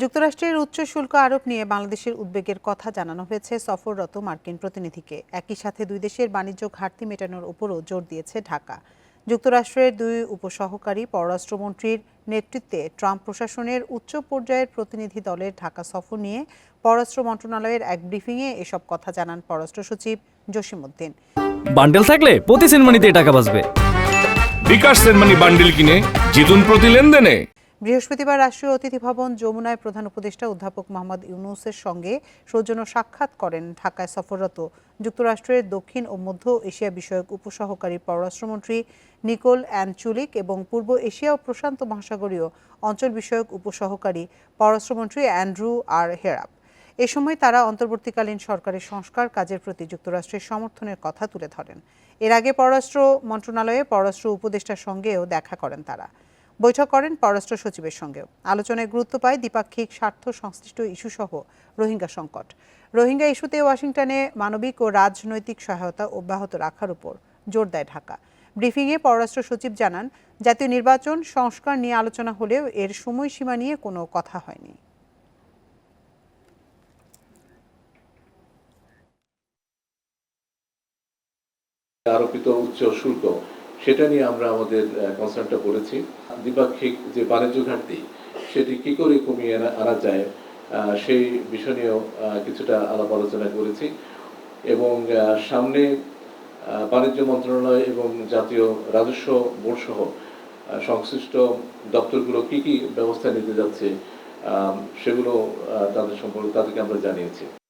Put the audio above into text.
যুক্তরাষ্ট্রের উচ্চ শুল্ক আরোপ নিয়ে বাংলাদেশের উদ্বেগের কথা জানানো হয়েছে সফররত মার্কিন প্রতিনিধিকে। একই সাথে দুই দেশের বাণিজ্য ঘাটতি মেটানোর উপরও জোর দিয়েছে ঢাকা। যুক্তরাষ্ট্রের দুই উপসহকারী পররাষ্ট্রমন্ত্রীর নেতৃত্বে ট্রাম্প প্রশাসনের উচ্চ পর্যায়ের প্রতিনিধি দলের ঢাকা সফর নিয়ে পররাষ্ট্র মন্ত্রণালয়ের এক ব্রিফিংয়ে এসব কথা জানান পররাষ্ট্র সচিব জসিমউদ্দিন। বান্ডেল থাকলে প্রতি সেনমানিতে টাকা বাঁচবে। বিকাশ সেনমানি বান্ডিল কিনে জিতুন প্রতি লেনদেনে। বৃহস্পতিবার রাষ্ট্রীয় অতিথি ভবন যমুনায় প্রধান উপদেষ্টা অধ্যাপক মোহাম্মদ ইউনুসের সঙ্গে সৌজন্য সাক্ষাৎ করেন ঢাকায় সফররত যুক্তরাষ্ট্রের দক্ষিণ ও মধ্য এশিয়া বিষয়ক উপসহকারী পররাষ্ট্রমন্ত্রী নিকোল অ্যানচুলিক এবং পূর্ব এশিয়া ও প্রশান্ত মহাসাগরীয় অঞ্চল বিষয়ক উপসহকারী পররাষ্ট্রমন্ত্রী অ্যান্ড্রু আর হেরাপ। এ সময় তারা অন্তর্বর্তীকালীন সরকারের সংস্কার কাজের প্রতি যুক্তরাষ্ট্রের সমর্থনের কথা তুলে ধরেন। এর আগে পররাষ্ট্র মন্ত্রণালয়ে পররাষ্ট্র উপদেষ্টার সঙ্গেও দেখা করেন তারা। বৈঠক করেন পররাষ্ট্র সচিবের সঙ্গেও। আলোচনায় গুরুত্ব পায় দ্বিপাক্ষিক স্বার্থ সংশ্লিষ্ট ইস্যুসহ রোহিঙ্গা সংকট। রোহিঙ্গা ইস্যুতে ওয়াশিংটনে মানবিক ও রাজনৈতিক সহায়তা অব্যাহত রাখার উপর জোর দেয় ঢাকা। ব্রিফিংয়ে পররাষ্ট্র সচিব জানান, জাতীয় নির্বাচন সংস্কার নিয়ে আলোচনা হলেও এর সময়সীমা নিয়ে কোনো কথা হয়নি। আরোপিত উচ্চ শুল্ক সেটা নিয়ে আমরা আমাদের কনসার্নটা করেছি। দ্বিপাক্ষিক যে বাণিজ্য ঘাটতি, সেটি কি করে কমিয়ে আনা- যায় সেই বিষয় নিয়েও কিছুটা আলাপ আলোচনা করেছি এবং সামনে বাণিজ্য মন্ত্রণালয় এবং জাতীয় রাজস্ব বোর্ড সহ সংশ্লিষ্ট দপ্তরগুলো কি কি ব্যবস্থা নিতে যাচ্ছে সেগুলো তাদের সম্পর্কে, তাদেরকে আমরা জানিয়েছি।